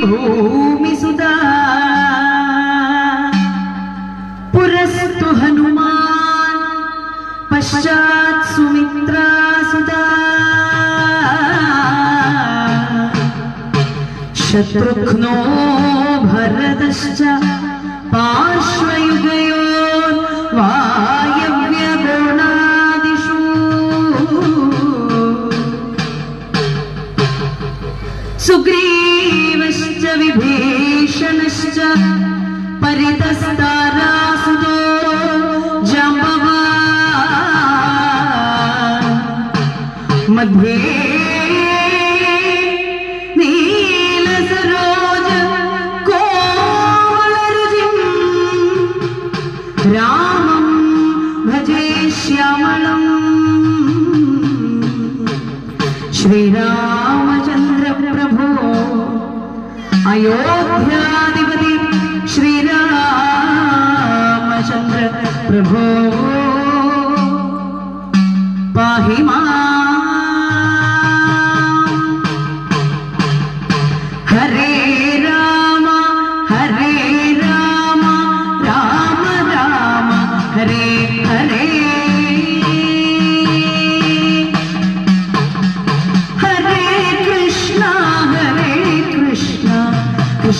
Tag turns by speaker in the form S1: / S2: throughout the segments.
S1: भूमिसुता पुरस्तु हनुमान् पश्चात् सुमित्रा सुता शत्रुघ्नो भरतश्च पार्श्वयुगयो रामं भजे श्यामलम् श्रीरामचन्द्र प्रभो अयोध्याधिपति श्रीरामचन्द्र प्रभो पाहि माम्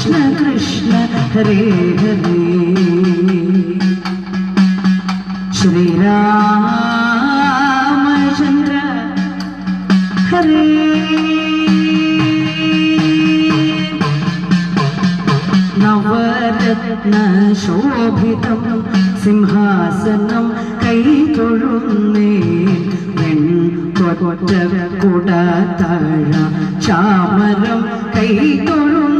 S1: വിലസുന്ന കൃഷ്ണ ഹരേ ഹരേ. ശ്രീരാമചന്ദ്ര ഹരേ. രാമ സിംഹാസനം ഹരേ ഹരേ കൃഷ്ണ ഹരേ കൃഷ്ണ കൃഷ്ണ കൃഷ്ണ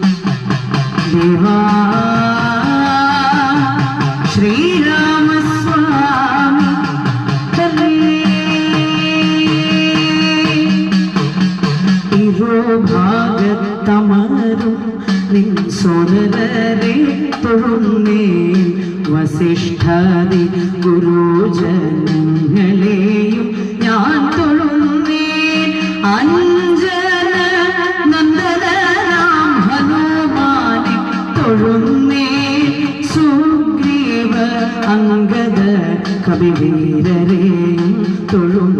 S1: ഗുരുജനങ്ങളെയും ഞാൻ തൊഴുന്നേ അഞ്ജന കവിവീരരെയും തൊഴുന്നേ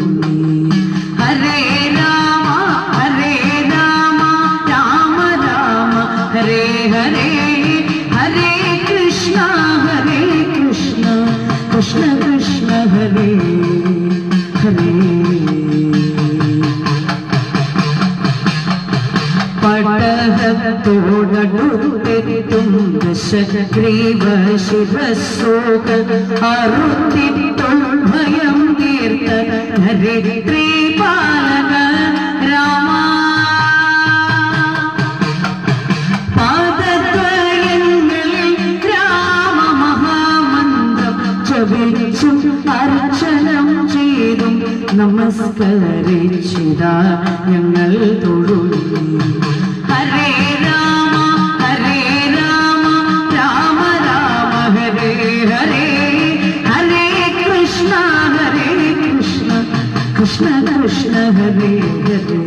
S1: പടഹത്തോടടുത്തെത്തും ദശഗ്രീവ ശിവശോക അറുത്തിട്ടുൾ ഭയം തീർത്ത ധരിത്രീ ജപിച്ചും അർച്ചനം ചെയ്തും നമസ്കരിച്ചിതാ ഞങ്ങൾ തൊഴുന്നു. ഹരേ രാമ ഹരേ രാമ രാമ രാമ ഹരേ ഹരേ ഹരേ കൃഷ്ണ ഹരേ കൃഷ്ണ കൃഷ്ണ കൃഷ്ണ ഹരേ ഹരേ.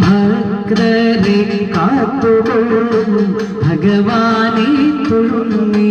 S1: ഭക്തരെ കാത്തുകൊള്ളും ഭഗവാനെ തൊഴുന്നേ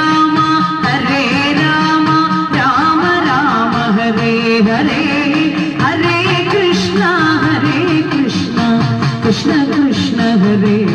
S1: കൃഷ്ണ ഹരേ കൃഷ്ണ